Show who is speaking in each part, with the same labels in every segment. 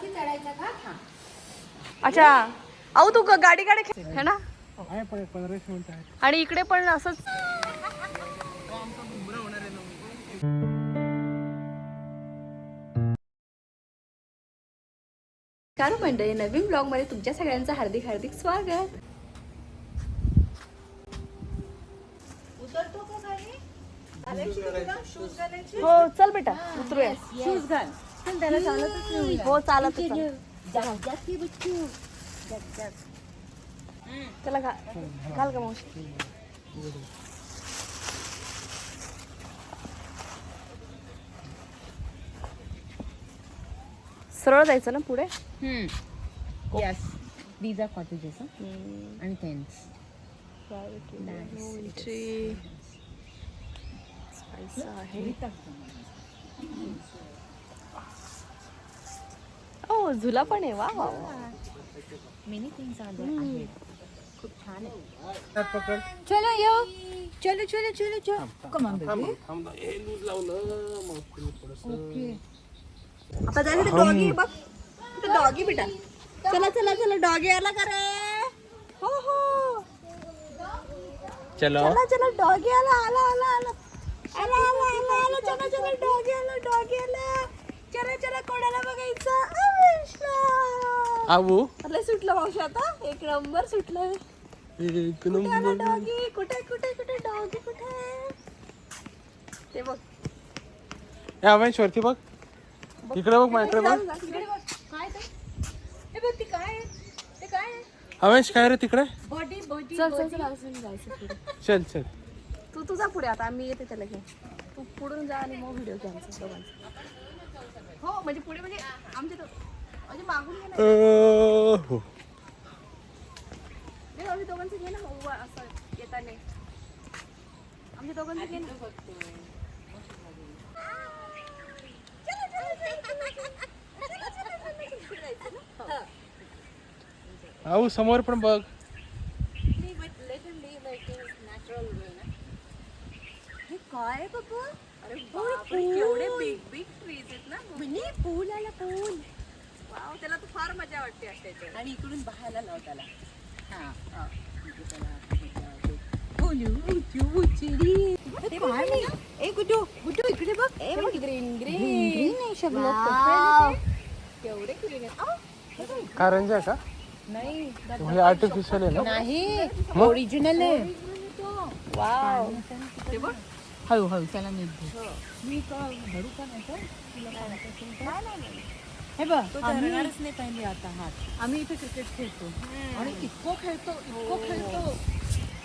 Speaker 1: वरती चढायचं का? हा
Speaker 2: अच्छा. अहो तू ग- गाडी गाडी खेळ है ना?
Speaker 3: आहे पण पंधराशे मिनिटं आहे
Speaker 2: आणि इकडे पण असंच कार मंडळी नवीन ब्लॉगमध्ये तुमच्या सगळ्यांचं हार्दिक हार्दिक स्वागत.
Speaker 1: उतरतो का खाली घालायची का तुला? शूज घालायचे
Speaker 2: हो चल बेटा उतरूया.
Speaker 1: शूज घाल. चल त्याला चालतच नाही
Speaker 2: हो चालत त्याला घाल का मावशी. सरळ जायचं ना पुढे?
Speaker 1: यस दीज आर कॉटेजेस आणि टेन्स
Speaker 2: आहे. ओ झुला पण आहे वा वा
Speaker 1: मेनी थिंग्स आर खूप छान आहे.
Speaker 3: पकड.
Speaker 1: चलो यो. चलो चलो चलो चलो. कम ऑन
Speaker 3: बेबी हे लूज लावलं. मग थोडंसं.
Speaker 1: ओके
Speaker 2: आता जायचं ते हम्म. डॉगी बघ. ते डॉगी बेटा. चला चला चला डॉगी आला का रे हो हो.
Speaker 3: चलो.
Speaker 2: चला चला डॉगी आला आला आला. आला आला आला आला. चला चला डॉगी आला डॉगी आला कोणाला बघायचं? लय सुटलं मावशी आता. एक नंबर सुटलं.
Speaker 3: एक
Speaker 2: कुठे आला
Speaker 3: नंबर.
Speaker 2: डॉगी? कुठे कुठे कुठे? डॉगी कुठे? ते बघ.
Speaker 3: या अवेश वरती बघ. तिकडे बघ माझ्याकडे बघ.
Speaker 1: काय ते? हे बघ ती काय आहे? ते काय आहे?
Speaker 3: अवेश काय रे तिकडे?
Speaker 1: बॉडी बॉडी
Speaker 2: चल चल चल अजून जायचं पुढे.
Speaker 3: चल चल.
Speaker 2: तू तुझा पुढे आता आम्ही येते त्याला घेऊन. तू पुढून जा आणि मग व्हिडिओ घ्या आमचा दोघांचा. हो म्हणजे पुढे म्हणजे आमच्या म्हणजे मागून घे ना
Speaker 3: अं, हो
Speaker 2: नाही, आमच्या दोघांचं घे ना उभा असं येताना आमच्या दोघांचं घे ना
Speaker 3: आऊ समोर पण बघ
Speaker 2: हे काय बाबा अरे बापरे केवढे बिग बिग ट्रीज आहेत ना
Speaker 1: मिनी पूल आला पूल
Speaker 2: वाव त्याला तर फार मजा वाटते त्याच्यात
Speaker 1: आणि इकडून बाहेरला लाव त्याला हा हा. इथे त्याला बोलू, उचू, उचडी. ते बाहेर नाही ना? ए गुड्डू गुड्डू इकडे बघ ग्रीन ग्रीन ग्रीन आहे
Speaker 2: ग्रीन
Speaker 3: कारंजा का
Speaker 1: नाही
Speaker 3: आर्टिफिशियल आहे
Speaker 1: नाही ओरिजिनल आहे
Speaker 2: वाव
Speaker 1: ते बघ हळू हळू त्याला नीट मी का धरू का नाही तर? तुला हे बघ आम्ही नाही पाहिले आता हात आम्ही इथे क्रिकेट खेळतो आणि इतकं खेळतो इतकं खेळतो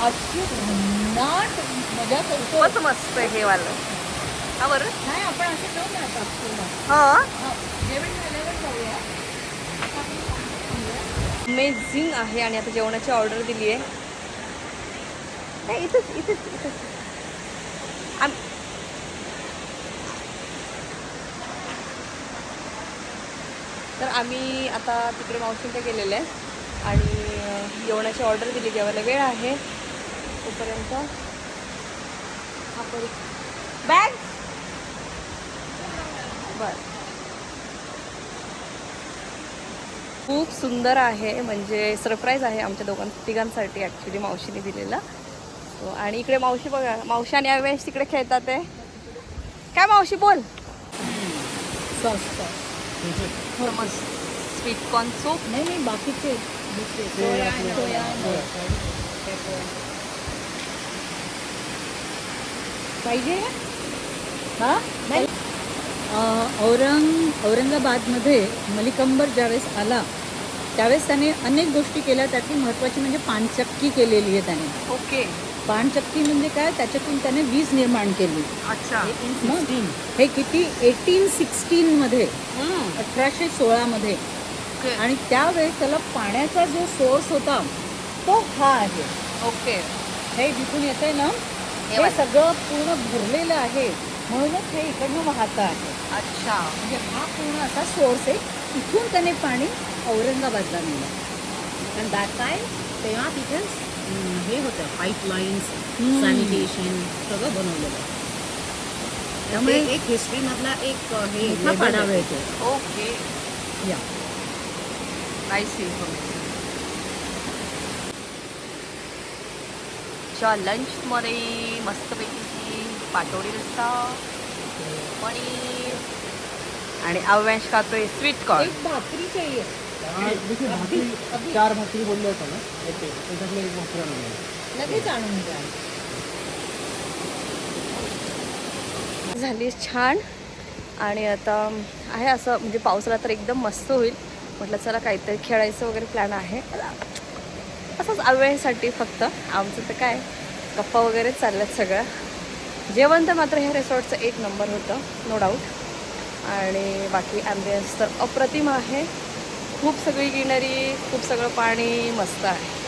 Speaker 1: अशी भन्नाट मजा करतो.
Speaker 2: खूपच मस्त आहे हे वालं. हा बरं?
Speaker 1: नाही आपण असं जाऊ ना आता.
Speaker 2: हा?
Speaker 1: हा, जेवण झाल्यावर जाऊया.
Speaker 2: अमेझिंग आहे आणि आता जेवणाची ऑर्डर दिली आहे. नाही इथंच इथेच इथेच. आम- तर आम्ही आता तिकडे मावशींकडे गेलेले आहे. आणि जेवणाची ऑर्डर दिली जेवायला वेळ आहे. तोपर्यंत हा बॅग? बर. खूप सुंदर आहे म्हणजे सरप्राईज आहे आमच्या दोघां तिघांसाठी ॲक्च्युली मावशीने दिलेला. So, आणि इकडे मावशी बघा मावशी आणि अवेश तिकडे खेळतात आहे काय मावशी बोल. स्वीट कॉर्न सूप
Speaker 1: नाही नाही बाकीचे. पाहिजे? हा? नाही. औरंग औरंगाबादमध्ये मलिकंबर ज्यावेळेस आला त्यावेळेस त्याने अनेक गोष्टी केल्या त्यातली महत्त्वाची म्हणजे पानचक्की केलेली आहे त्याने.
Speaker 2: ओके.
Speaker 1: पानचक्की म्हणजे काय? त्याच्यातून त्याने वीज निर्माण केली.
Speaker 2: अच्छा.
Speaker 1: मग हे किती? एटीन सिक्स्टीनमध्ये अठराशे सोळामध्ये. आणि त्यावेळेस त्याला पाण्याचा जो सोर्स होता तो हा आहे.
Speaker 2: ओके.
Speaker 1: हे जिथून येते ना
Speaker 2: हे.
Speaker 1: सगळं पूर्ण भरलेलं आहे. म्हणूनच हे इकडनं वाहतं आहे.
Speaker 2: अच्छा.
Speaker 1: म्हणजे हा पूर्ण असा सोर्स आहे. इथून त्याने पाणी औरंगाबादला नेलं. आणि दॅट टाइम तेव्हा तिथे हे होतं पाईपलाईन्स सॅनिटेशन सगळं बनवलेलं आहे. त्यामुळे एक हिस्ट्री मधला एक हे पाडावा येतो
Speaker 2: ओके
Speaker 1: या
Speaker 2: नाईस इन्फॉर्मेशन च्या लंचमध्ये मस्तपैकी पाटोडी रस्ता पनीर आणि अव्यांश खातोय स्वीट कॉर्न
Speaker 1: एक भाकरी चाहिए.
Speaker 3: भाकरी चार भाकरी बोलले होता ना? त्याच्यातले एक भाकरी आणून द्या.
Speaker 1: लगेच आणून द्या.
Speaker 2: झाली छान. आणि आता आहे असं म्हणजे पावसाला तर एकदम मस्त होईल. म्हटलं चला काहीतरी खेळायचं वगैरे प्लॅन आहे. असंच अवेळेसाठी फक्त. आमचं तर काय गप्पा वगैरे चालल्यात सगळ्या. जेवण तर मात्र ह्या रिसॉर्टचं एक नंबर होतं नो डाऊट आणि बाकी ॲम्बियन्स तर अप्रतिम आहे. खूप सगळी ग्रीनरी खूप सगळं पाणी मस्त आहे.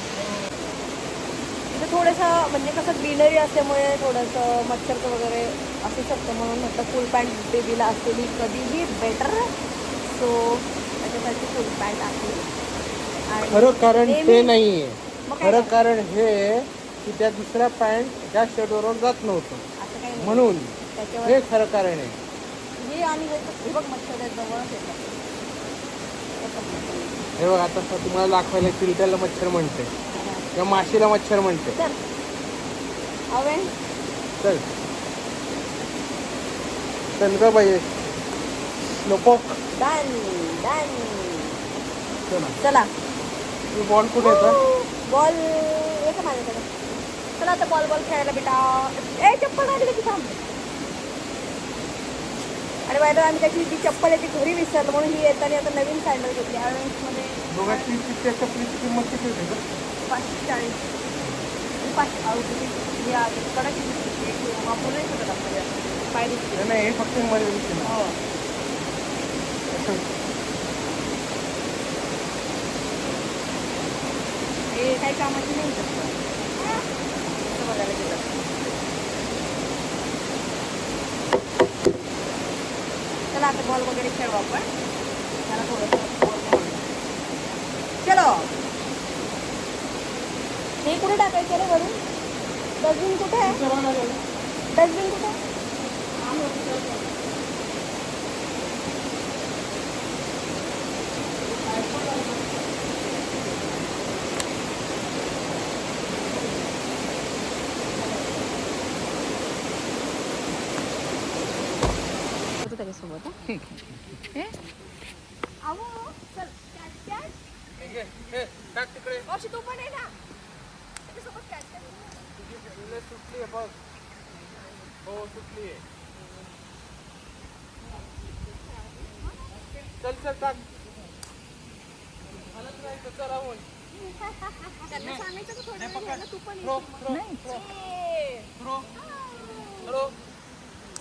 Speaker 2: इथे थोडंसं म्हणजे कसं ग्रीनरी असल्यामुळे थोडंसं मच्छरचं वगैरे असू शकतं म्हणून म्हटलं फुल पॅन्ट बेबीला असलेली कधीही बेटर सो त्याच्यासाठी फुल पॅन्ट आहे. आणि
Speaker 3: खरं कारण ते
Speaker 2: काय
Speaker 3: खरं? कारण हे की त्या दुसऱ्या पॅन्ट त्या शेडवरून जात नव्हतं.
Speaker 2: असं काही नाही
Speaker 3: म्हणून
Speaker 2: त्याच्यावर
Speaker 3: हे खरं कारण आहे.
Speaker 2: हे आणि हे तर- हे बघ मच्छर आहेत जवळच येतात.
Speaker 3: हे बघ आता स- तुम्हाला दाखवायला चिलट्याला मच्छर म्हणते. किंवा माशीला मच्छर म्हणते.
Speaker 2: चल. अवे
Speaker 3: चल. चल ग बाई.
Speaker 2: Done done.
Speaker 3: चला.
Speaker 2: चला.
Speaker 3: तू बॉल कुठे येतं
Speaker 2: बॉल येतो माझ्याकडे. चला आता बॉल बॉल खेळायला बेटा. ए चप्पल काढली की थांब. आणि बाहेर आम्ही त्याची ती चप्पल आहे ती घरी विसरलो म्हणून ही येताना आता नवीन सँडल घेतली. मध्ये
Speaker 3: चपलीची किंमत किती होते?
Speaker 2: पाचशे चाळीस पाचशे आहे, वापरून नाही शकत आपल्याला पाय दुखते.
Speaker 3: नाही, हे फक्त मर्यादित आहे.
Speaker 2: हो हे काही कामाची नाही असं बघायला गेलं. चला आता बॉल वगैरे खेळू आपण. मला थोडंसं. चलो. हे कुठे टाकायचं रे वरून डस्टबिन कुठे आहे? डस्टबिन कुठे आहे? होतं त्याच्यासोबत हं?
Speaker 1: ठीक आहे
Speaker 2: हे? अहो, चल, catch, catch.
Speaker 3: हे घे, हे, टाक तिकडे.
Speaker 2: मावशी, तू पण ये ना. त्याच्यासोबत catch, catch.
Speaker 3: तुझी तुला सुटली आहे बघ हो सुटली आहे चल चल टाक.
Speaker 2: त्यांना सांगायचं
Speaker 3: हे
Speaker 2: तू पण ये.
Speaker 3: Throw, throw, throw, throw, throw.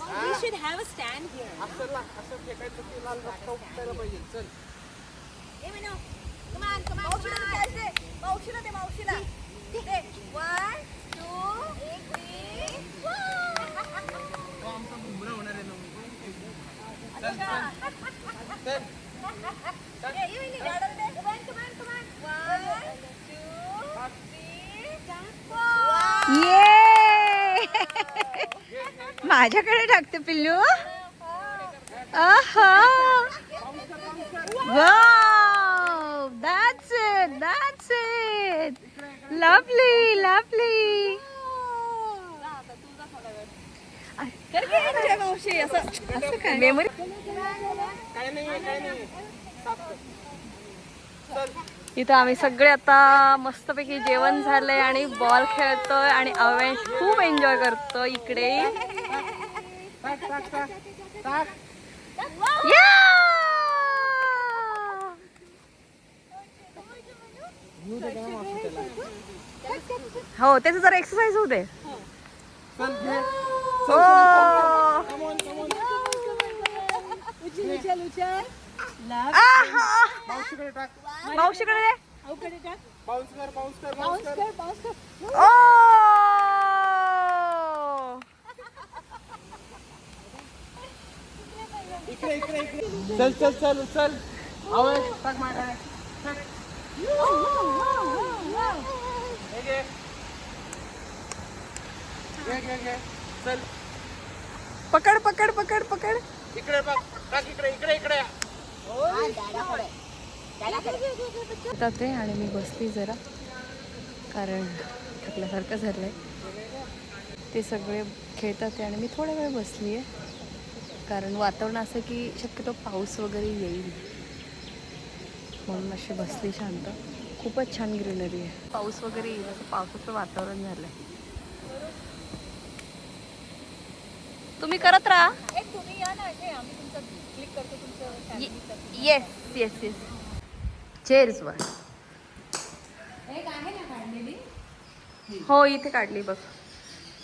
Speaker 2: We should have a stand here.
Speaker 3: असं ला- असं फेकायचं की लाल रस्ता उपटायला पाहिजे चल
Speaker 2: ए, मिनो. Come on, मावशीला ते catch दे. मावशीला दे, मावशीला. दे. One, two, three.
Speaker 3: तो आमचा बुमरा होणार आहे ना चल चल
Speaker 2: ए, दे.
Speaker 1: माझ्याकडे टाकते पिल्लू. आहा wow that's it that's it lovely lovely
Speaker 2: असं असं इथं आम्ही सगळे आता मस्तपैकी जेवण झालंय आणि बॉल खेळतोय आणि अवेश खूप एन्जॉय करतो इकडे.
Speaker 3: टाक टाक टाक टाक.
Speaker 2: हो त्याचं जरा एक्सरसाइज होऊ दे. हो. आहा!
Speaker 3: मावशीकडे टाक.
Speaker 2: मावशीकडे दे.
Speaker 3: पाऊस कर पाऊस कर पाऊस कर
Speaker 2: ओ
Speaker 3: इकडे इकडे इकडे. चल चल चल चल. टाक माझ्याकडे. हे चल.
Speaker 2: पकड पकड पकड पकड.
Speaker 3: इकडे बघ. टाक इकडे इकडे इकडे.
Speaker 2: येतात ते आणि मी बसली जरा. कारण थकल्यासारखं झालंय. ते सगळे खेळतात आहे आणि मी थोडा वेळ बसली आहे कारण वातावरण असं की शक्यतो पाऊस वगैरे येईल. म्हणून अशी बसली शांत. खूपच छान ग्रीनरी आहे. पाऊस वगैरे येईल असं पावसाचं वातावरण झालंय. तुम्ही करत राहा. येस येस येस चेअर्स वर. हो इथे काढली बघ.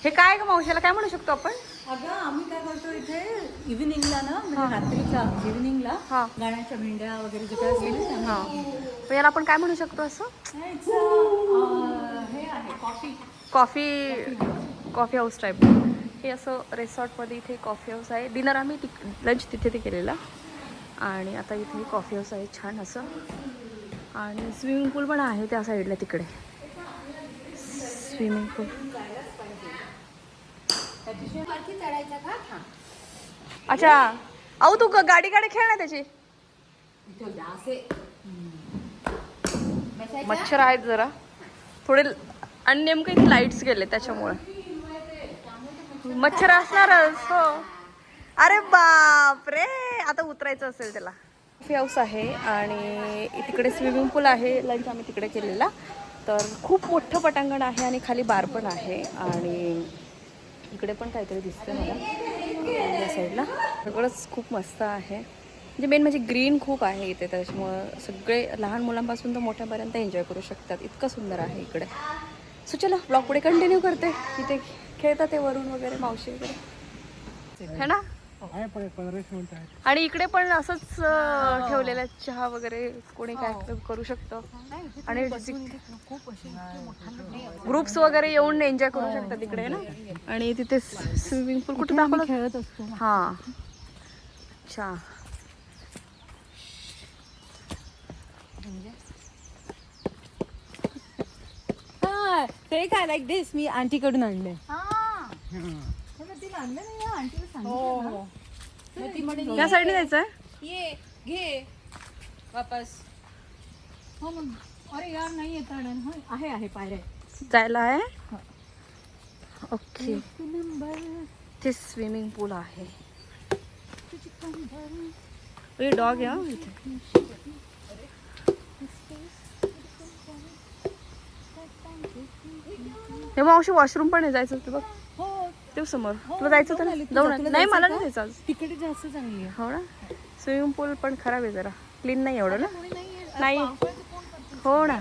Speaker 2: हे काय ग मावशाला? काय म्हणू शकतो आपण?
Speaker 1: अगं आम्ही काय करतो इथे? इव्हिनिंगला ना म्हणजे रात्रीच्या इव्हिनिंगला
Speaker 2: हा.
Speaker 1: गाण्याच्या भेंड्या वगैरे जे काय असेल ना,
Speaker 2: हा. याला आपण काय म्हणू शकतो असं?
Speaker 1: It's a, अं, हे आहे coffee
Speaker 2: coffee coffee house type हे असं रेसॉर्टमध्ये इथे कॉफी हाऊस आहे. डिनर आम्ही तिक लंच तिथे ते केलेला. आणि आता इथे कॉफी हाऊस आहे छान असं. आणि स्विमिंग पूल पण आहे त्या साईडला तिकडे. स्विमिंग पूल अच्छा. अहो तू ग- गाडी गाडी खेळ ना त्याची. मच्छर आहेत जरा. थोडे आणि नेमकं इथे लाईट्स गेले त्याच्यामुळे. मच्छर असणारच हो. अरे बाप रे! आता उतरायचं असेल त्याला. कॉफी हाऊस आहे आणि तिकडे स्विमिंग पूल आहे. लंच आम्ही तिकडे केलेला. तर खूप मोठं पटांगण आहे आणि खाली बार पण आहे. आणि इकडे पण काहीतरी दिसतं मला या साईडला. सगळंच खूप मस्त आहे. म्हणजे मेन म्हणजे ग्रीन खूप आहे इथे त्याच्यामुळं सगळे लहान मुलांपासून तर मोठ्यापर्यंत एन्जॉय करू शकतात. इतकं सुंदर आहे इकडे. सो चला ब्लॉग पुढे कंटिन्यू करते. इथे खेळतात ते वरून वगैरे मावशी वगैरे. है ना? आणि इकडे पण असंच अं, ठेवलेलं आहे, चहा वगैरे कोणी काय करू शकतं. आणि ग्रुप्स वगैरे येऊन एन्जॉय करू शकतात तिकडे है ना? आणि तिथे स्विमिंग पूल कुठे दाखवलं?
Speaker 1: खेळत असतो
Speaker 2: हा. अच्छा.
Speaker 1: हा ते काय लाईक दिस मी आंटीकडून आणले
Speaker 2: या साईडने जायचं आहे
Speaker 1: ये घे. वापस. हो मग. अरे यार नाही येत आहे आहे पायऱ्या
Speaker 2: जायला आहे? ओके. ते स्विमिंग पूल आहे. डॉग आहे हा इथे हे मावशी वॉशरूम पण आहे जायचं होतं बघ.
Speaker 1: हो
Speaker 2: ते समोर. तुला जायचं होतं ना? आली. नाही मला नाही जायचं आज.
Speaker 1: तिकडे जास्त चांगली आहे.
Speaker 2: हो ना? स्विमिंग पूल पण खराब आहे जरा. क्लीन नाही एवढं ना? नाही हो ना.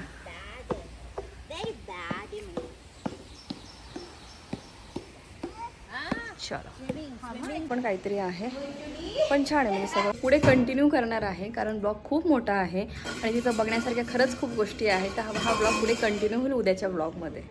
Speaker 2: चलो. पण काहीतरी आहे. पण छान आहे म्हणजे सगळं. पुढे कंटिन्यू करणार आहे कारण ब्लॉग खूप मोठा आहे. आणि तिथं बघण्यासारख्या खरंच खूप गोष्टी आहेत. तर हा हा ब्लॉग पुढे कंटिन्यू होईल उद्याच्या ब्लॉगमध्ये